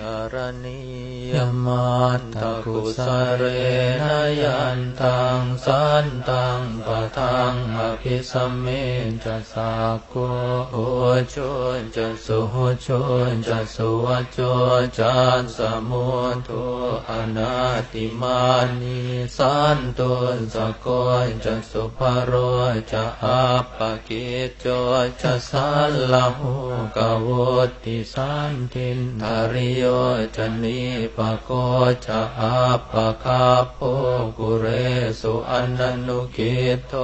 การณียมันตะกุสเรนยันตังสันตังปะทังอภิสัมเมจะสาโกโอชนจะสุโหชนจะสุวัจโจจันสมุทุอนาติมานิสันตุสะโกจะสุภโรจะอัปปะกิจโจจะสัลลหูกวุติสันทินทริโยจะนิปะโกจะอัปะคาโพกุเรสุอันนุกิตโท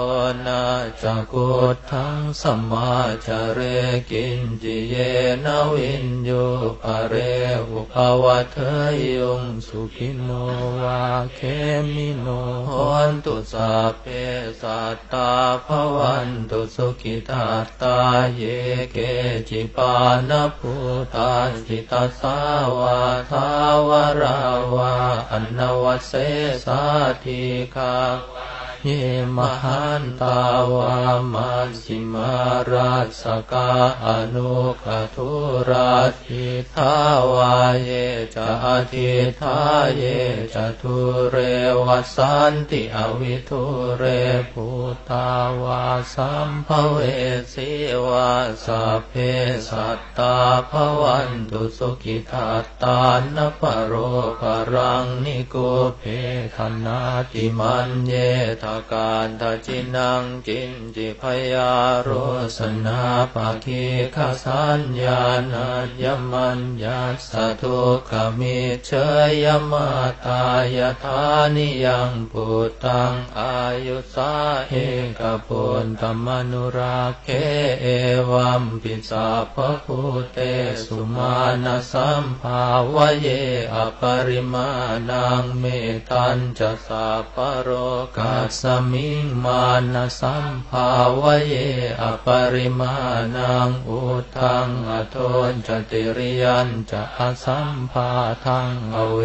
นาจะกุทังสมาจเรกินจิเยนวินโยปะเรอุภาวะเทยงสุขิโนวาเคมิโนหนตุสาเพสัตตาภวันตุสุขิตาตาเยเกจิปานภูตาจิตาสาวาทาวราวาอนวเสสาธิคา เยมหันตาวามาสิมาราสกาอนุกทุราธิทาวาเยจะทิทาเยจะทุเรวสันติอวิทุเรภูตาวาสัมภเวสีวาสัพเพสัตตาภวันตุสุขิตาตานปโรปรังนิโกเพคนาติมันเยทาการทจินังจินจิพยาโรสนาปาคีขสัญญาณัญญมัญญาสทุขมิเชยมาตายธานิยังปุตังอายุสาเหกปุนตมนุราเคเอวัมปิสาภพุเตสุมาณสัมภาวเยอปริมาณังเมตัญจะสาปโรกัสสมิงมานะสัมภาวเยอปริมาณังอุทังอโทนจติริยันจะอสัมภาทังอเว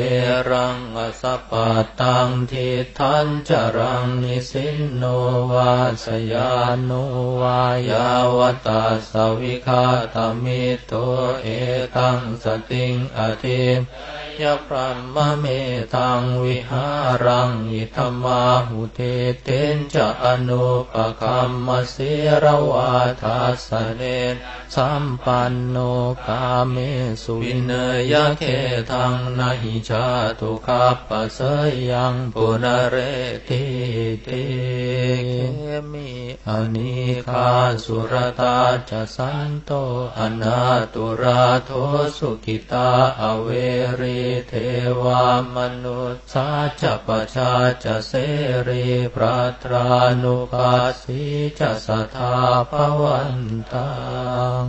รังอสปะตังทิทันจรังนิสินโนวาสยานุวายาวตาสวิคาตมิโตเอตังสติงอธิยพระมะเมตังวิหารังอิธมาหุเทเตนจะอนุปคัมมเสรวาทาสเนสัมปันโนกาเมสุวินเนยเขทังนหิชาตุคัปปะเสยังปุนเรติเตมิอนิคาสุรตาจะสันโตอนาตุราโทสุกิตาอเวรีเทวามนุษสาจะปชาจะเสรีพระตรานุภาสีจะสทาภวันตัง